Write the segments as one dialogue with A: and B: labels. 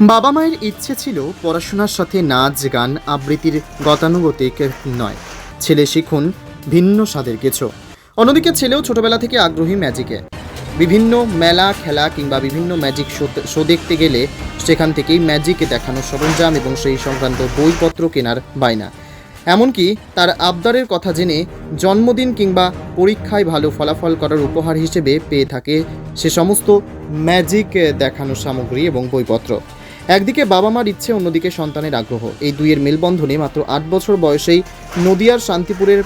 A: বাবা মায়ের ইচ্ছে ছিল পড়াশোনার সাথে নাচ, গান, আবৃত্তির গতানুগতিক নয়। ছেলে শিখুন ভিন্ন স্বাদের কিছু। অন্যদিকে ছেলেও ছোটবেলা থেকে আগ্রহী ম্যাজিকে। বিভিন্ন মেলা, খেলা কিংবা বিভিন্ন ম্যাজিক শো- দেখতে গেলে সেখান থেকেই ম্যাজিকে দেখানো সরঞ্জাম এবং সেই সংক্রান্ত বইপত্র কেনার বায়না। এমনকি তার আবদারের কথা জেনে জন্মদিন কিংবা পরীক্ষায় ভালো ফলাফল করার উপহার হিসেবে পেয়ে থাকে সে সমস্ত ম্যাজিক দেখানো সামগ্রী এবং বইপত্র। একদিকে বাবা মার ইচ্ছে, অন্যদিকে সন্তানের আগ্রহ। এই দুইয়ের মেলবন্ধনে মাত্র আট বছর বয়সেই নদিয়ার শান্তিপুরের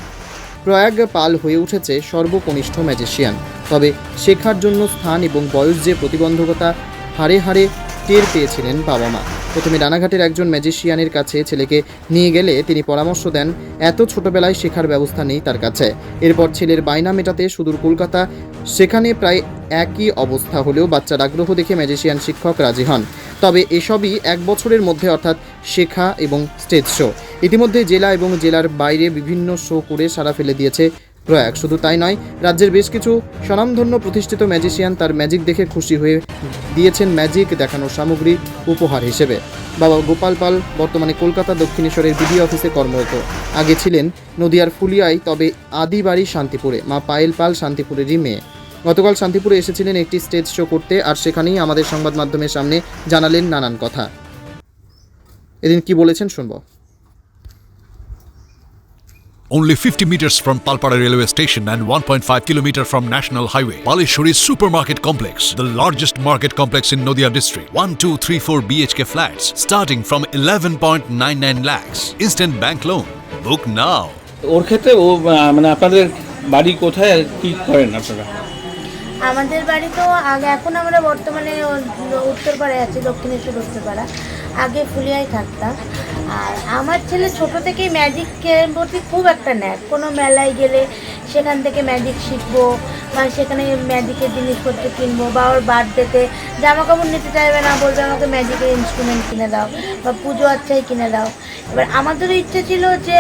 A: প্রয়াগ পাল হয়ে উঠেছে সর্বকনিষ্ঠ ম্যাজিশিয়ান। তবে শেখার জন্য স্থান এবং বয়স যে প্রতিবন্ধকতা, হারে হারে টের পেয়েছিলেন বাবা মা। প্রথমে রানাঘাটের একজন ম্যাজিশিয়ানের কাছে ছেলেকে নিয়ে গেলে তিনি পরামর্শ দেন, এত ছোটবেলায় শেখার ব্যবস্থা নেই তার কাছে। এরপর ছেলের বায়না মেটাতে সুদূর কলকাতা, সেখানে প্রায় একই অবস্থা হলেও বাচ্চার আগ্রহ দেখে ম্যাজিশিয়ান শিক্ষক রাজি হন। তবে এসবই এক বছরের মধ্যে অর্থাৎ শেখা এবং স্টেজ শো। ইতিমধ্যে জেলা এবং জেলার বাইরে বিভিন্ন শো করে সারা ফেলে দিয়েছে প্রয়াগ। শুধু তাই নয়, রাজ্যের বেশ কিছু স্বনামধন্য প্রতিষ্ঠিত ম্যাজিশিয়ান তার ম্যাজিক দেখে খুশি হয়ে দিয়েছেন ম্যাজিক দেখানোর সামগ্রী উপহার হিসেবে। বাবা গোপাল পাল বর্তমানে কলকাতা দক্ষিণেশ্বরের বিডি অফিসে কর্মরত। আগে ছিলেন নদিয়ার ফুলিয়ায়, তবে আদি বাড়ি শান্তিপুরে। মা পায়েল পাল শান্তিপুরেরই মেয়ে। গতকাল শান্তিপুরে এসেছিলেন একটি স্টেজ শো করতে আর সেখানেই আমাদের সংবাদ মাধ্যমের সামনে জানালেন নানান কথা এদিন কি বলেছেন শুনব
B: Only 50 meters from Palpara railway station and 1.5 kilometer from National Highway, Palishuri Supermarket Complex, the largest market complex in Noida district. 1, 2, 3, 4 BHK flats starting from 11.99 lakhs. Instant bank loan. Book now.
C: ওর ক্ষেত্রে ও মানে আপনাদের বাড়ি কোথায় আর কি করেন আপনারা
D: আমাদের বাড়ি তো আগে, এখন আমরা বর্তমানে উত্তরপাড়ায় আছি, দক্ষিণেশ্বর উত্তরপাড়া আগে ফুলিয়ায় থাকতাম। আর আমার ছেলে ছোট থেকেই ম্যাজিকের প্রতি খুব একটা ন্যাক। কোনো মেলায় গেলে সেখান থেকে ম্যাজিক শিখব। বা সেখানে ম্যাজিকের জিনিসপত্র কিনবো বা ওর বার্থডেতে জামা কাপড় নিতে চাইবে না, বলবে আমাকে ম্যাজিকের ইনস্ট্রুমেন্ট কিনে দাও বা পুজো আচ্ছাই কিনে দাও। এবার আমাদেরও ইচ্ছে ছিল যে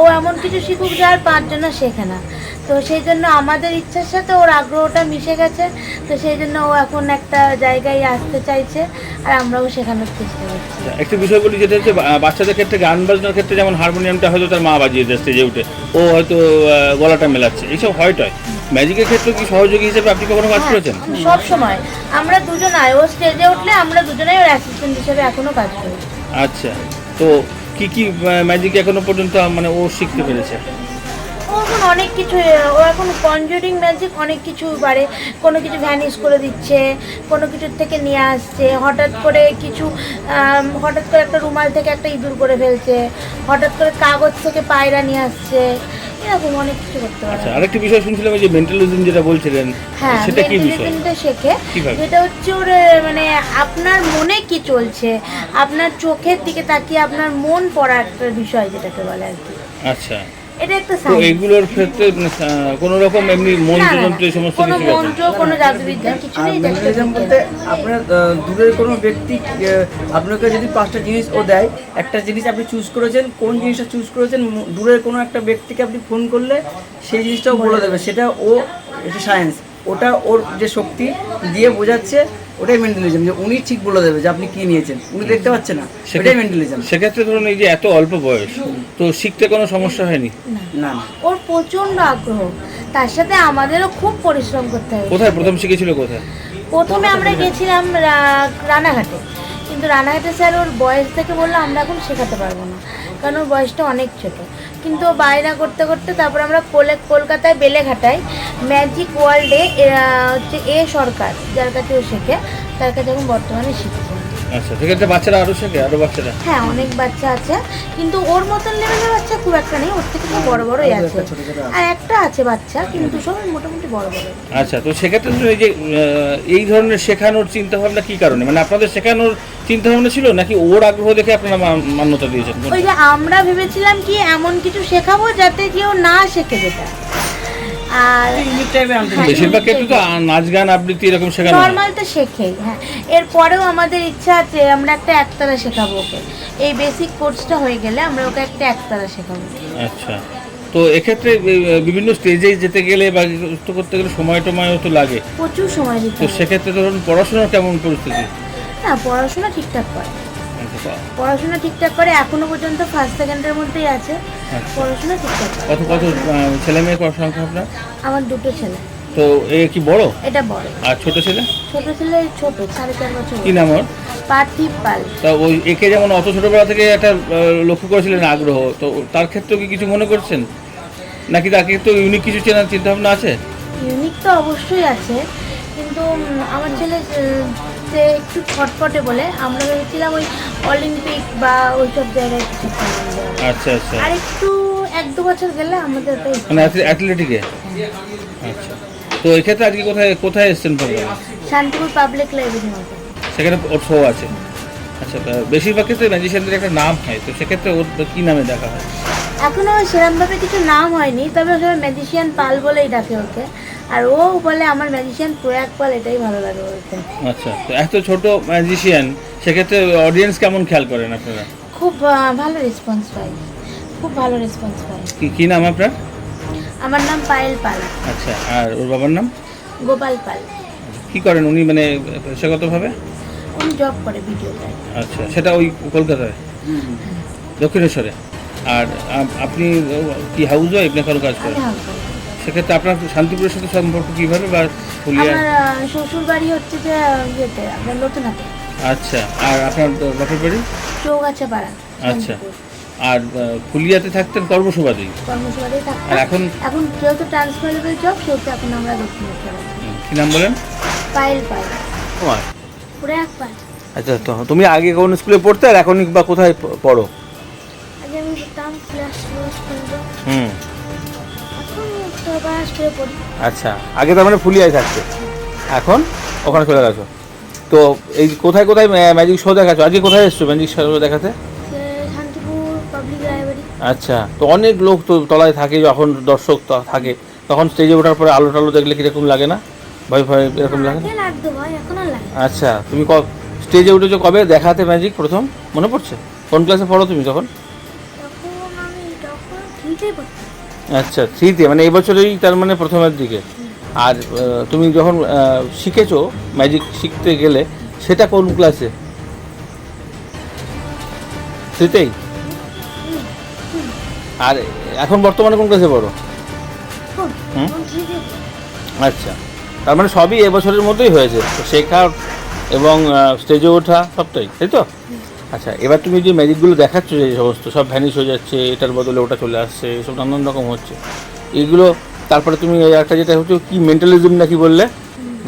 D: ও এমন কিছু শিখুক যে আর পাঁচজনা শেখে না তো সেই জন্য আমাদের ইচ্ছার সাথে ওর আগ্রহটা মিশে গেছে। তো সেই জন্য ও এখন একটা জায়গায় আসতে চাইছে আর আমরাও শেখানোর চেষ্টা করছি।
C: একটা বিষয় বলি যেটা হচ্ছে বাচ্চাদের ক্ষেত্রে, গান বাজনার ক্ষেত্রে যেমন হারমোনিয়ামটা হয়তো তার মা বাজিয়ে দেয় স্টেজে উঠে, ও হয়তো গলাটা মেলাচ্ছে এইসব হয়তো হয় ম্যাজিকের ক্ষেত্রে কি সহযোগী হিসেবে আপনি কখনো কাজ করেছেন?
D: সব সময়। আমরা দুজনাই ও স্টেজে উঠলে আমরা দুজনাই ওর অ্যাসিস্ট্যান্ট হিসেবে এখনও কাজ করি।
C: আচ্ছা তো কি কি ম্যাজিক এখনও পর্যন্ত মানে ও শিখতে পেরেছে?
D: ও এখন অনেক কিছু ও এখন কনজুরিং ম্যাজিক অনেক কিছু পারে। কোনো কিছু ভ্যানিশ করে দিচ্ছে কোনো কিছুর থেকে নিয়ে আসছে। হঠাৎ করে কিছু হঠাৎ করে একটা রুমাল থেকে একটা ইঁদুর করে ফেলছে। হঠাৎ করে কাগজ থেকে পায়রা নিয়ে আসছে। এরকম অনেক কিছু করতে পারে।
C: আচ্ছা আরেকটা বিষয় শুনছিলাম যে মেন্টালিজম যেটা বলছিলেন
D: হ্যাঁ
C: সেটা কি বিষয়?
D: শেখে? যেটা হচ্ছে ওর মানে আপনার মনে কি চলছে? আপনার চোখের দিকে তাকিয়ে আপনার মন পড়া একটা বিষয় যেটাকে বলে আর কি।
C: আচ্ছা।
D: এটা একটা
C: তো
D: সাইন্স
C: ক্ষেত্রে মানে, রকম এমনি মন্ত্রযন্ত্র এই সমস্ত কিছু ব্যাপার
D: মন্ত্র কোনো জাদুবিদ্যা কিছু নেই এটা একটা
E: মেন্টালিজম
D: বিজ্ঞান।
E: বলতে আপনার দূরের কোনো ব্যক্তি আহ, আপনাকে যদি পাঁচটা জিনিস ও দেয় একটা জিনিস আপনি চুজ করেছেন কোন জিনিসটা চুজ করেছেন দূরের কোনো একটা ব্যক্তিকে আপনি ফোন করলে সেই জিনিসটাও বলে দেবে সেটা ও এটা সায়েন্স ওটা ওর যে শক্তি দিয়ে বোঝাচ্ছে ওটাই মেন্টালিজম যে উনি ঠিক বলে দেবে যে আপনি কি নিয়েছেন। উনি দেখতে পাচ্ছেন না সেটাই মেন্টালিজম
C: সেক্ষেত্রে ধরুন এই যে এত অল্প বয়স তো শিখতে কোনো সমস্যা হয়নি?
E: না। না
D: ওর প্রচণ্ড আগ্রহ। তার সাথে আমাদেরও খুব পরিশ্রম করতে হয়।
C: কোথায়? প্রথম শিখেছিল কোথায়?
D: প্রথমে আমরা গেছিলাম রা- রানাঘাটে। কিন্তু রানাঘাটে স্যার ওর বয়স থেকে বলল আমরা এখন শেখাতে পারব না। কারণ ওর বয়সটা অনেক ছোট। কিন্তু ও বায়না করতে করতে তারপর আমরা কোলে, কলকাতায় বেলেঘাটায় ম্যাজিক ওয়ার্ল্ডে হচ্ছে এ সরকার, যার কাছে ও শেখে, তার কাছে এখন বর্তমানে শিখছে।
C: আচ্ছা সেক্ষেত্রে বাচ্চারা আরও শেখে আরও বাচ্চারা?
D: হ্যাঁ অনেক বাচ্চা আছে কিন্তু ওর মতন লেভেলের বাচ্চা খুব একটা নেই ওর থেকে তো বড় বড়ই আছে। আর একটা আছে বাচ্চা কিন্তু সব মোটামুটি বড় বড়।
C: আচ্ছা তো সেক্ষেত্রে এই যে এই ধরনের শেখানোর চিন্তা ভাবনা কি কারণে? মানে আপনাদের শেখানোর চিন্তা ভাবনা ছিল নাকি ওর আগ্রহ দেখে আপনারা মা- মান্যতা দিয়েছেন?
D: ওই যে আমরা ভেবেছিলাম কি এমন কিছু শেখাবো যাতে কেউ না শেখে যেটা। আর হ্যাঁ,
C: বেশিরভাগ ক্ষেত্রে তো নাচ গান আবৃত্তি এরকম শেখানো
D: নর্মাল তো শেখেই হ্যাঁ। এরপরেও আমাদের ইচ্ছা আছে আমরা একটা একতারা শেখাবো ওকে। এই বেসিক কোর্সটা হয়ে গেলে আমরা ওকে একটা একতারা শেখাবো।
C: আচ্ছা। তো এক্ষেত্রে বিভিন্ন স্টেজে যেতে গেলে বা তো করতে গেলে সময় টময়ও তো লাগে।
D: প্রচুর সময় দিতে
C: তো সেক্ষেত্রে ধরুন পড়াশোনার কেমন পরিস্থিতি?
D: হ্যাঁ পড়াশোনা ঠিকঠাক করে পড়াশোনা ঠিকঠাক করে এখনও পর্যন্ত ফার্স্ট সেকেন্ডের মধ্যেই আছে।
C: আচ্ছা।
D: পড়াশোনা ঠিকঠাক করে।
C: কত কত ছেলে মেয়ে সংখ্যা আপনার?
D: আমার দুটো ছেলে।
C: তো এ কি বড়?
D: এটা বড়।
C: আর ছোট ছেলে?
D: ছোট ছেলে ছোট সাড়ে চার বছর।
C: কি নাম ওর?
D: পার্থিব পাল।
C: তা ওই একে যেমন অত ছোটবেলা থেকে একটা লক্ষ্য করেছিলেন আগ্রহ তো তার ক্ষেত্রেও কি কিছু মনে করছেন? নাকি তাকে তো ইউনিক কিছু চেনার চিন্তা ভাবনা আছে?
D: ইউনিক তো অবশ্যই আছে কিন্তু আমার ছেলে সে একটু ছটপটে বলে আমরা ভেবেছিলাম ওই অলিম্পিক বা ওইসব জায়গায় কিছু
C: আচ্ছা আচ্ছা।
D: আর একটু এক দু বছর গেলে আমাদের ওটাই
C: মানে অ্যাথলে- অ্যাথলেটিকে আচ্ছা। তো এক্ষেত্রে আজকে কোথায় কোথায় এসছেন প্রোগ্রামে
D: শান্তিপুর পাবলিক লাইব্রেরির মতো
C: সেখানে ওর শো আছে। আচ্ছা বেশিরভাগ ক্ষেত্রে ম্যাজিশিয়ানদের একটা নাম হয় তো সেক্ষেত্রে ওর কি নামে দেখা হয়?
D: এখনও সেরমভাবে কিছু নাম হয়নি তবে সবাই ম্যাজিশিয়ান পাল বলেই ডাকে ওকে। আর ও বলে আমার ম্যাজিশিয়ান প্রয়াগ পাল এটাই ভালো লাগে বলতে
C: আচ্ছা তো এত ছোট ম্যাজিশিয়ান সেক্ষেত্রে অডিয়েন্স কেমন খেয়াল করেন আপনারা?
D: খুব আহ, ভালো রেসপন্স পাই। খুব ভালো রেসপন্স পাই।
C: কি কি নাম আপনার?
D: আমার নাম পায়েল পাল।
C: আচ্ছা আর ওর বাবার নাম?
D: গোপাল পাল।
C: কি করেন উনি মানে পেশাগতভাবে?
D: উনি জব করে ভিডিওটায়
C: আচ্ছা সেটা ওই কলকাতায়? দক্ষিণেশ্বরে? আর আপনি কি হাউস ওয়াইফ না কারও কাজ করেন? সেক্ষেত্রে আপনার শান্তিপুরের সাথে সম্পর্ক কীভাবে বা ফুলিয়া?
D: আমার শ্বশুর বাড়ি হচ্ছে যে ইয়েতে আপনার নতুন
C: আচ্ছা আর আপনার বাপের বাড়ি?
D: চৌগাছা পাড়া
C: আচ্ছা আর ফুলিয়াতে থাকতেন কর্মসভাতেই
D: কর্মসভাতেই
C: আর এখন?
D: এখন যেহেতু ট্রান্সফারেবল জব সেহেতু এখন আমরা।
C: হুম, কি নাম বলেন?
D: পায়েল
C: তোমার
D: প্রয়াগ পাল
C: আচ্ছা তো তুমি আগে কোন স্কুলে পড়তে আর এখন বা কোথায় পড়ো?
D: আগে ক্লাস ক্লাস পর্যন্ত
C: হুম।
D: এখন তো আবার স্কুলে পড়ি।
C: আচ্ছা আগে তার মানে ফুলিয়ায় থাকতে এখন ওখানে চলে গেছো। তো এই কোথায় কোথায় ম্যাজিক শো দেখাচ্ছ? আজকে কোথায় এসছো ম্যাজিক শো দেখাতে?
D: শান্তিপুর পাবলিক লাইব্রেরি
C: আচ্ছা তো অনেক লোক তো তলায় থাকে যখন দর্শক থাকে তখন স্টেজে ওঠার পরে আলো টালো দেখলে কীরকম লাগে না? ভয় ভয় এরকম লাগে?
D: আগে।
C: আচ্ছা তুমি স্টেজে উঠেছো কবে? দেখাতে ম্যাজিক প্রথম? মনে পড়ছে? কোন ক্লাসে পড়ো তুমি তখন? আচ্ছা থ্রিতে মানে এই বছরেই তার মানে প্রথমের দিকে। আর তুমি যখন শিখেছো ম্যাজিক শিখতে গেলে সেটা কোন ক্লাসে থ্রিতেই? আর এখন বর্তমানে কোন ক্লাসে পড়ো? হুম? আচ্ছা তার মানে সবই এবছরের মধ্যেই হয়েছে। শেখা এবং স্টেজে ওঠা সবটাই তাই তো? আচ্ছা এবার তুমি যে ম্যাজিকগুলো দেখাচ্ছ যে সমস্ত সব ভ্যানিশ হয়ে যাচ্ছে এটার বদলে ওটা চলে আসছে এসব নানান রকম হচ্ছে। এইগুলো তারপরে তুমি একটা যেটা হচ্ছে কি মেন্টালিজম নাকি বললে?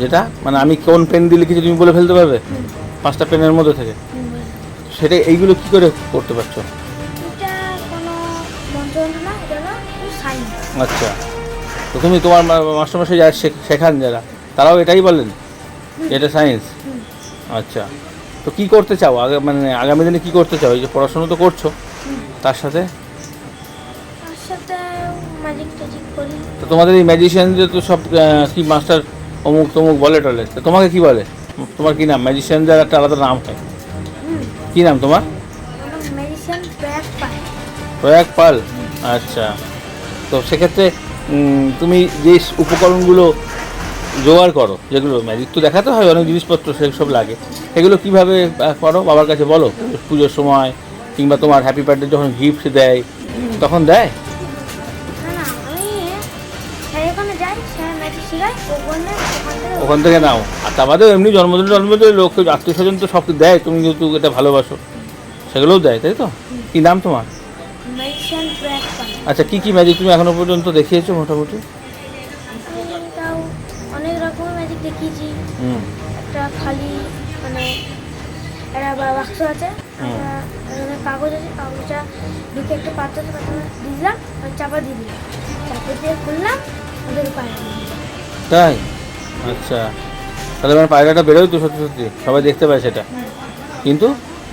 C: যেটা মানে আমি কোন পেন দিয়ে লিখেছি তুমি বলে ফেলতে পারবে? পাঁচটা পেনের মধ্যে থেকে। সেটা এইগুলো কি করে করতে পারছ? আচ্ছা। তো তুমি তোমার মাস্টারমশাই যারা শেখান যারা। তারাও এটাই বলেন? এটা সায়েন্স আচ্ছা। তো কি করতে চাও? আগে মানে আগামী দিনে কি করতে চাও? এই যে পড়াশোনা তো করছ। তার সাথে? তো তোমাদের এই ম্যাজিশিয়ানদের তো সব কি মাস্টার অমুক তমুক বলে টলে। তো তোমাকে কি বলে? তোমার কি নাম? ম্যাজিশিয়ানদের একটা আলাদা নাম হয়। কি নাম তোমার? প্রয়াগ পাল। আচ্ছা। তো সেক্ষেত্রে তুমি যে উপকরণগুলো জোগাড় করো যেগুলো ম্যাজিক তো দেখাতে হয় অনেক জিনিসপত্র সেসব লাগে। এগুলো কীভাবে করো? বাবার কাছে বলো পুজোর সময় কিংবা তোমার হ্যাপি বার্থডে যখন গিফট দেয় তখন দেয়?
D: ম্যাজিক শেখাই ওখানে থেকে
C: নাও। আর তা বাদেও এমনি জন্মদিন জন্মদিন লোককে আত্মীয় স্বজন তো সব দেয় তুমি যেহেতু এটা ভালোবাসো সেগুলোও দেয় তাই তো? কী নাম তোমার? আচ্ছা কী কী ম্যাজিক তুমি এখনও পর্যন্ত দেখিয়েছো মোটামুটি?
D: বাক্স আছে এখানে কাগজ আছে কাগজটা ঢুকে একটা পাত্র আছে পাত্র দিলাম আর চাপা দিয়ে দিলাম। চাপা দিয়ে খুললাম ওদের পায়ে
C: তাই? আচ্ছা। তাহলে মানে পায়রাটা বেরোয় তো সত্যি সত্যি সবাই দেখতে পায় সেটা। কিন্তু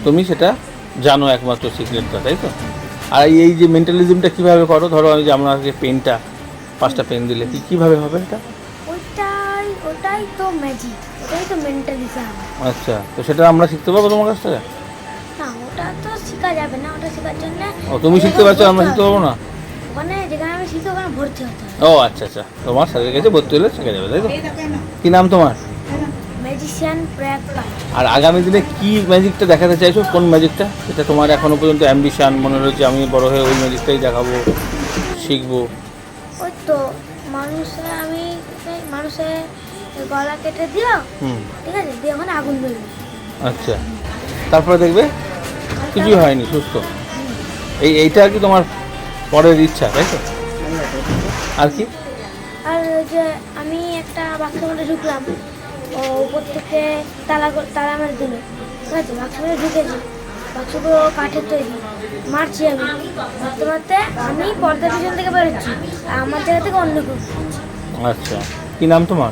C: তুমি সেটা জানো একমাত্র সিক্রেটটা তাই তো? আর এই- যে মেন্টালিজমটা কীভাবে করো? ধরো আমি যে আপনাকে পেনটা পাঁচটা পেন দিলে কি কীভাবে হবে এটা?
D: ওটাই তো ম্যাজিক ওটাই তো মেন্টালিজম
C: আচ্ছা তো সেটা আমরা শিখতে পারব তোমার কাছ থেকে?
D: না ওটা তো শেখা যাবে না ওটা শেখার জন্য
C: ও তুমি শিখতে পারছ আমরা শিখতে পারব না?
D: ওখানে যেখানে আমি শিখি ওখানে ভর্তি হতে হবে।
C: ও আচ্ছা আচ্ছা তোমার সাথে গেছে ভর্তি হলে শিখে যাবে তাই তো? কী নাম তোমার?
F: ম্যাজিশিয়ান
C: আর আগামী দিনে কি ম্যাজিকটা দেখাতে চাইছো? কোন ম্যাজিকটা যেটা তোমার এখনও পর্যন্ত অ্যাম্বিশন মনে হচ্ছে আমি বড় হয়ে ওই ম্যাজিকটাই দেখাবো শিখব।
F: ওই তো মানুষের আমি সেই মানুষের গলা কেটে
C: হুম।
F: ঠিক আছে? দিয়ে ওখানে আগুন ধরবে
C: আচ্ছা। তারপরে দেখবে কিছুই হয়নি সুস্থ। এই এইটা আর কি তোমার পরের ইচ্ছা তাই তো? আর কি?
F: আর যে আমি একটা বাক্সের মধ্যে ঢুকলাম ও উপর থেকে তালা তালা মেরে দিল ঠিক আছে? বাক্সের মধ্যে ঢুকেছি বাক্সগুলো কাঠের তৈরি মারছি আমি। মারতে মারতে আমি পর্দার পিছন থেকে বেরোচ্ছি আর আমার জায়গা থেকে অন্য কেউ
C: আচ্ছা। কি নাম তোমার?